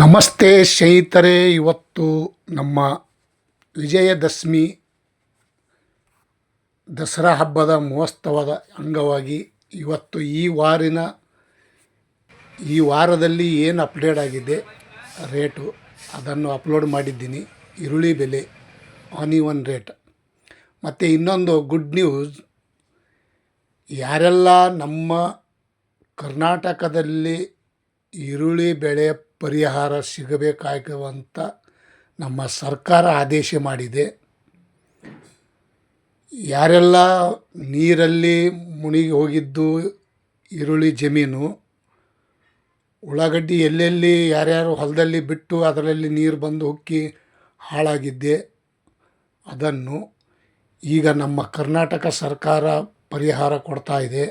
ನಮಸ್ತೆ ಸ್ನೇಹಿತರೆ, ಇವತ್ತು ನಮ್ಮ ವಿಜಯದಶಮಿ ದಸರಾ ಹಬ್ಬದ ಮಹೋತ್ಸವದ ಅಂಗವಾಗಿ ಇವತ್ತು ಈ ವಾರಿನ, ಈ ವಾರದಲ್ಲಿ ಏನು ಅಪ್ಡೇಟ್ ಆಗಿದೆ, ರೇಟು ಅದನ್ನು ಅಪ್ಲೋಡ್ ಮಾಡಿದ್ದೀನಿ. ಈರುಳ್ಳಿ ಬೆಲೆ ಆನಿವನ್ ರೇಟ್. ಮತ್ತು ಇನ್ನೊಂದು ಗುಡ್ ನ್ಯೂಸ್, ಯಾರೆಲ್ಲ ನಮ್ಮ ಕರ್ನಾಟಕದಲ್ಲಿ ಈರುಳ್ಳಿ ಬೆಳೆ ಪರಿಹಾರ ಸಿಗಬೇಕಾಗುವಂಥ ನಮ್ಮ ಸರ್ಕಾರ ಆದೇಶ ಮಾಡಿದೆ. ಯಾರೆಲ್ಲ ನೀರಲ್ಲಿ ಮುಣಿಗಿ ಹೋಗಿದ್ದು ಈರುಳ್ಳಿ ಜಮೀನು, ಉಳ್ಳಾಗಡ್ಡಿ ಎಲ್ಲೆಲ್ಲಿ ಯಾರ್ಯಾರು ಹೊಲದಲ್ಲಿ ಬಿಟ್ಟು ಅದರಲ್ಲಿ ನೀರು ಬಂದು ಹುಕ್ಕಿ ಹಾಳಾಗಿದ್ದೆ, ಅದನ್ನು ಈಗ ನಮ್ಮ ಕರ್ನಾಟಕ ಸರ್ಕಾರ ಪರಿಹಾರ ಕೊಡ್ತಾ ಇದೆ.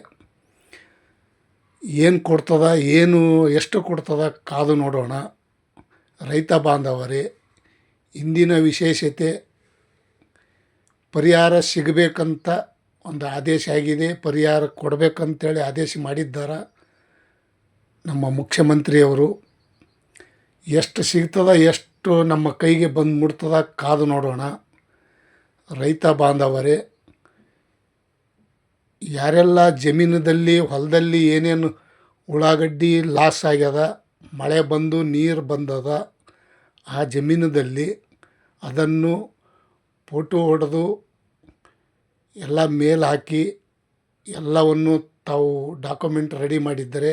ಏನು ಕೊಡ್ತದ, ಏನು, ಎಷ್ಟು ಕೊಡ್ತದ ಕಾದು ನೋಡೋಣ. ರೈತ ಬಾಂಧವರೇ, ಇಂದಿನ ವಿಶೇಷತೆ, ಪರಿಹಾರ ಸಿಗಬೇಕಂತ ಒಂದು ಆದೇಶ ಆಗಿದೆ. ಪರಿಹಾರ ಕೊಡಬೇಕಂತೇಳಿ ಆದೇಶ ಮಾಡಿದ್ದಾರೆ ನಮ್ಮ ಮುಖ್ಯಮಂತ್ರಿಯವರು. ಎಷ್ಟು ಸಿಗ್ತದ, ಎಷ್ಟು ನಮ್ಮ ಕೈಗೆ ಬಂದು ಮುಟ್ತದ ಕಾದು ನೋಡೋಣ. ರೈತ ಬಾಂಧವರೇ, ಯಾರೆಲ್ಲ ಜಮೀನದಲ್ಲಿ, ಹೊಲದಲ್ಲಿ ಏನೇನು ಉಳ್ಳಾಗಡ್ಡಿ ಲಾಸ್ ಆಗ್ಯದ, ಮಳೆ ಬಂದು ನೀರು ಬಂದದ, ಆ ಜಮೀನದಲ್ಲಿ ಅದನ್ನು ಫೋಟೋ ಹೊಡೆದು ಎಲ್ಲ ಮೇಲ್ ಹಾಕಿ ಎಲ್ಲವನ್ನು ತಾವು ಡಾಕ್ಯುಮೆಂಟ್ ರೆಡಿ ಮಾಡಿದ್ದರೆ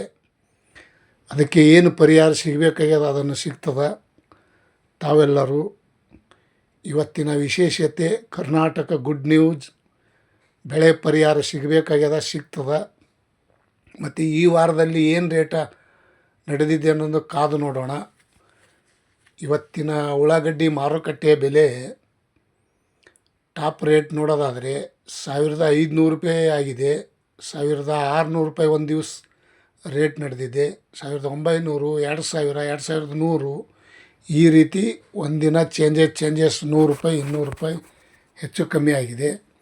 ಅದಕ್ಕೆ ಏನು ಪರಿಹಾರ ಸಿಗಬೇಕಾಗ್ಯದ ಅದನ್ನು ಸಿಗ್ತದೆ. ತಾವೆಲ್ಲರೂ ಇವತ್ತಿನ ವಿಶೇಷತೆ ಕರ್ನಾಟಕ ಗುಡ್ ನ್ಯೂಸ್ ಬೆಳೆ ಪರಿಹಾರ ಸಿಗಬೇಕಾಗ್ಯದ, ಸಿಗ್ತದೆ. ಮತ್ತು ಈ ವಾರದಲ್ಲಿ ಏನು ರೇಟ ನಡೆದಿದೆ ಅನ್ನೋದು ಕಾದು ನೋಡೋಣ. ಇವತ್ತಿನ ಉಳ್ಳಾಗಡ್ಡಿ ಮಾರುಕಟ್ಟೆಯ ಬೆಲೆ ಟಾಪ್ ರೇಟ್ ನೋಡೋದಾದರೆ ಸಾವಿರದ ಐದುನೂರು ರೂಪಾಯಿ ಆಗಿದೆ. ಸಾವಿರದ ಆರುನೂರು ರೂಪಾಯಿ ಒಂದು ದಿವಸ ರೇಟ್ ನಡೆದಿದೆ. ಸಾವಿರದ ಒಂಬೈನೂರು, ಎರಡು ಸಾವಿರ, ಎರಡು ಸಾವಿರದ ನೂರು. ಈ ರೀತಿ ಒಂದಿನ ಚೇಂಜಸ್ ಚೇಂಜಸ್ ನೂರು ರೂಪಾಯಿ, ಇನ್ನೂರು ರೂಪಾಯಿ ಹೆಚ್ಚು ಕಮ್ಮಿ ಆಗಿದೆ.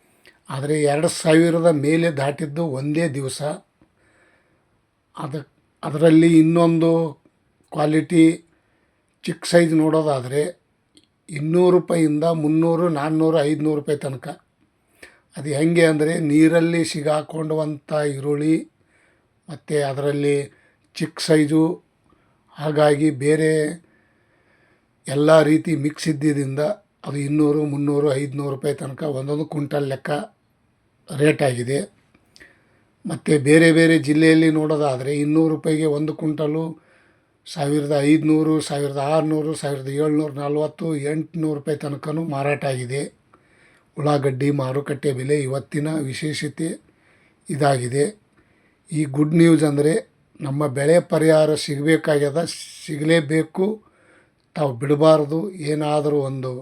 ಆದರೆ ಎರಡು ಸಾವಿರದ ಮೇಲೆ ದಾಟಿದ್ದು ಒಂದೇ ದಿವಸ. ಅದಕ್ಕೆ ಅದರಲ್ಲಿ ಇನ್ನೊಂದು ಕ್ವಾಲಿಟಿ ಚಿಕ್ಕ ಸೈಜ್ ನೋಡೋದಾದರೆ ಇನ್ನೂರು ರೂಪಾಯಿಂದ ಮುನ್ನೂರು, ನಾನ್ನೂರು, ಐದುನೂರು ರೂಪಾಯಿ ತನಕ. ಅದು ಹೆಂಗೆ ಅಂದರೆ ನೀರಲ್ಲಿ ಸಿಗಾಕೊಂಡುವಂಥ ಈರುಳ್ಳಿ, ಮತ್ತು ಅದರಲ್ಲಿ ಚಿಕ್ಕ ಸೈಜು, ಹಾಗಾಗಿ ಬೇರೆ ಎಲ್ಲ ರೀತಿ ಮಿಕ್ಸ್ ಇದ್ದಿದ್ದರಿಂದ ಅದು ಇನ್ನೂರು, ಮುನ್ನೂರು, ಐದುನೂರು ರೂಪಾಯಿ ತನಕ ಒಂದೊಂದು ಕುಂಟಲ್ ಲೆಕ್ಕ ರೇಟ್ ಆಗಿದೆ. ಮತ್ತು ಬೇರೆ ಬೇರೆ ಜಿಲ್ಲೆಯಲ್ಲಿ ನೋಡೋದಾದರೆ ಇನ್ನೂರು ರೂಪಾಯಿಗೆ ಒಂದು ಕುಂಟಲು ಸಾವಿರದ ಐದುನೂರು, ಸಾವಿರದ ಆರುನೂರು, ಸಾವಿರದ ಏಳ್ನೂರ, ನಲ್ವತ್ತು, ಎಂಟುನೂರು ರೂಪಾಯಿ ತನಕನೂ ಮಾರಾಟ ಆಗಿದೆ. ಉಳ್ಳಾಗಡ್ಡಿ ಮಾರುಕಟ್ಟೆ ಬೆಲೆ ಇವತ್ತಿನ ವಿಶೇಷತೆ ಇದಾಗಿದೆ. ಈ ಗುಡ್ ನ್ಯೂಸ್ ಅಂದರೆ ನಮ್ಮ ಬೆಳೆ ಪರಿಹಾರ ಸಿಗಬೇಕಾಗ್ಯದ, ಸಿಗಲೇಬೇಕು, ತಾವು ಬಿಡಬಾರ್ದು, ಏನಾದರೂ ಒಂದು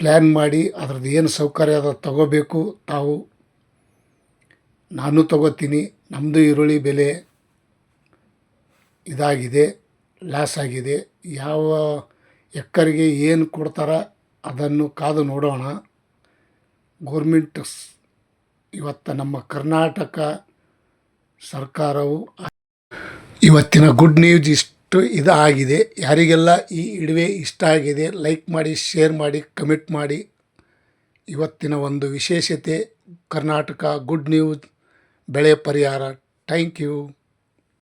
ಪ್ಲ್ಯಾನ್ ಮಾಡಿ, ಅದ್ರದ್ದು ಏನು ಸೌಕರ್ಯ ಅದ ತಗೋಬೇಕು, ತಾವು ನಾನು ತಗೋತೀನಿ ನಮ್ಮದು ಈರುಳ್ಳಿ ಬೆಲೆ ಇದಾಗಿದೆ ಲಾಸ್ ಆಗಿದೆ, ಯಾವ ಎಕ್ಕರಿಗೆ ಏನು ಕೊಡ್ತಾರ ಅದನ್ನು ಕಾದು ನೋಡೋಣ. ಗೋರ್ಮೆಂಟ್ ಇವತ್ತು ನಮ್ಮ ಕರ್ನಾಟಕ ಸರ್ಕಾರವು ಇವತ್ತಿನ ಗುಡ್ ನ್ಯೂಸ್ ಇಷ್ಟು ಇದಾಗಿದೆ. ಯಾರಿಗೆಲ್ಲ ಈ ಇಡುವೆ ಇಷ್ಟ ಆಗಿದೆ ಲೈಕ್ ಮಾಡಿ ಶೇರ್ ಮಾಡಿ ಕಮೆಂಟ್ ಮಾಡಿ, ಇವತ್ತಿನ ಒಂದು ವಿಶೇಷತೆ ಕರ್ನಾಟಕ ಗುಡ್ ನ್ಯೂಸ್ ಬೆಳೆ ಪರಿಹಾರ. Thank you